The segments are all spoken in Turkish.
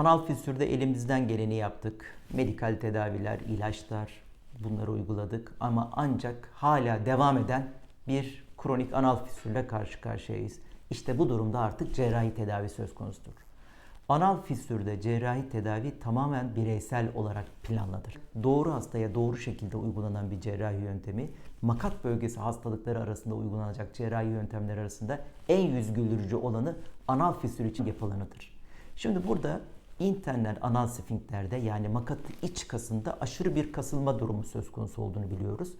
Anal fistürde elimizden geleni yaptık. Medikal tedaviler, ilaçlar bunları uyguladık ama ancak hala devam eden bir kronik anal fistürle karşı karşıyayız. İşte bu durumda artık cerrahi tedavi söz konusudur. Anal fistürde cerrahi tedavi tamamen bireysel olarak planlıdır. Doğru hastaya doğru şekilde uygulanan bir cerrahi yöntemi, makat bölgesi hastalıkları arasında uygulanacak cerrahi yöntemler arasında en yüz güldürücü olanı anal fistür için yapılanıdır. Şimdi burada internal anal sfinklerde yani makat iç kasında aşırı bir kasılma durumu söz konusu olduğunu biliyoruz.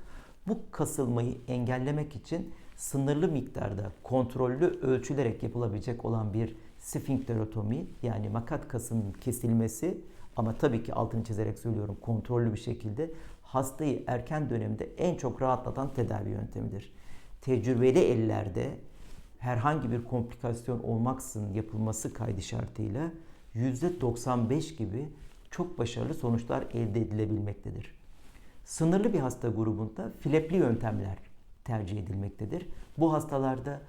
Bu kasılmayı engellemek için sınırlı miktarda kontrollü ölçülerek yapılabilecek olan bir sfinkterotomi yani makat kasının kesilmesi ama tabii ki altını çizerek söylüyorum kontrollü bir şekilde hastayı erken dönemde en çok rahatlatan tedavi yöntemidir. Tecrübeli ellerde herhangi bir komplikasyon olmaksızın yapılması kaydı şartıyla %95 gibi çok başarılı sonuçlar elde edilebilmektedir. Sınırlı bir hasta grubunda flepli yöntemler tercih edilmektedir. Bu hastalarda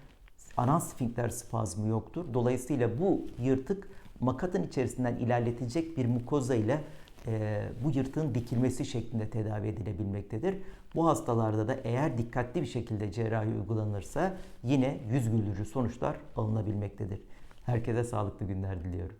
anal sfinkter spazmı yoktur. Dolayısıyla bu yırtık makatın içerisinden ilerletilecek bir mukoza ile e, bu yırtığın dikilmesi şeklinde tedavi edilebilmektedir. Bu hastalarda da eğer dikkatli bir şekilde cerrahi uygulanırsa yine yüz güldürücü sonuçlar alınabilmektedir. Herkese sağlıklı günler diliyorum.